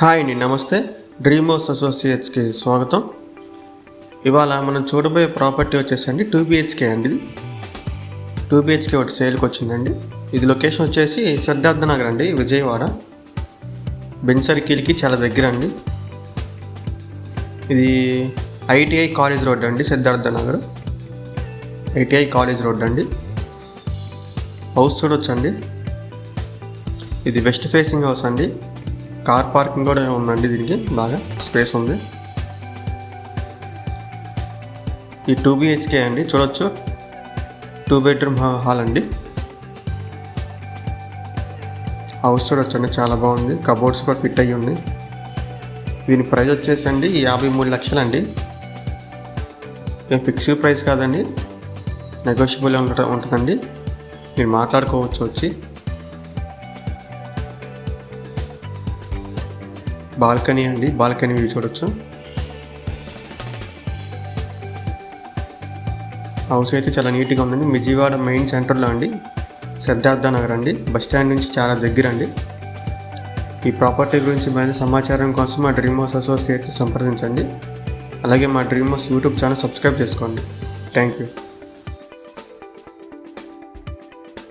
Hi అండి నమస్తే. Dream house అసోసియేట్స్కి స్వాగతం. ఇవాళ మనం చూడబోయే ప్రాపర్టీ వచ్చేసండి టూ బిహెచ్కే అండి ఇది. టూ బిహెచ్కే ఒకటి సేల్కి వచ్చిందండి. ఇది లొకేషన్ వచ్చేసి సిద్ధార్థ నగర్ అండి విజయవాడ. బెన్ సర్కిల్కి చాలా దగ్గర అండి. ఇది ఐటీఐ కాలేజ్ రోడ్ అండి Siddhartha Nagar. ITI college road అండి. హౌస్ చూడొచ్చండి. ఇది వెస్ట్ ఫేసింగ్ హౌస్ అండి. కార్ పార్కింగ్ కూడా ఉందండి దీనికి బాగా స్పేస్ ఉంది. ఈ టూ బిహెచ్కే అండి చూడొచ్చు. టూ బెడ్రూమ్ హాల్ అండి. హౌస్ చూడొచ్చు అండి చాలా బాగుంది. కబోర్డ్స్ కూడా ఫిట్ అయ్యి ఉంది దీని ప్రైస్ వచ్చేసి అండి యాభై మూడు లక్షలు అండి ఏం ఫిక్స్డ్ ప్రైస్ కాదండి. నెగోషియబుల్ ఉంట ఉంటుందండి. మీరు మాట్లాడుకోవచ్చు వచ్చి. బాల్కనీ అండి బాల్కనీ వ్యూ చూడొచ్చు. హౌస్ అయితే చాలా నీట్గా ఉందండి. విజయవాడ మెయిన్ సెంటర్లో అండి. సిద్ధార్థ నగర్ అండి. బస్ స్టాండ్ నుంచి చాలా దగ్గర అండి ఈ ప్రాపర్టీ గురించి మరింత సమాచారం కోసం మా డ్రీమ్ హౌస్ అసోసియేట్స్ సంప్రదించండి. అలాగే మా dream house YouTube channel subscribe చేసుకోండి. Thank you.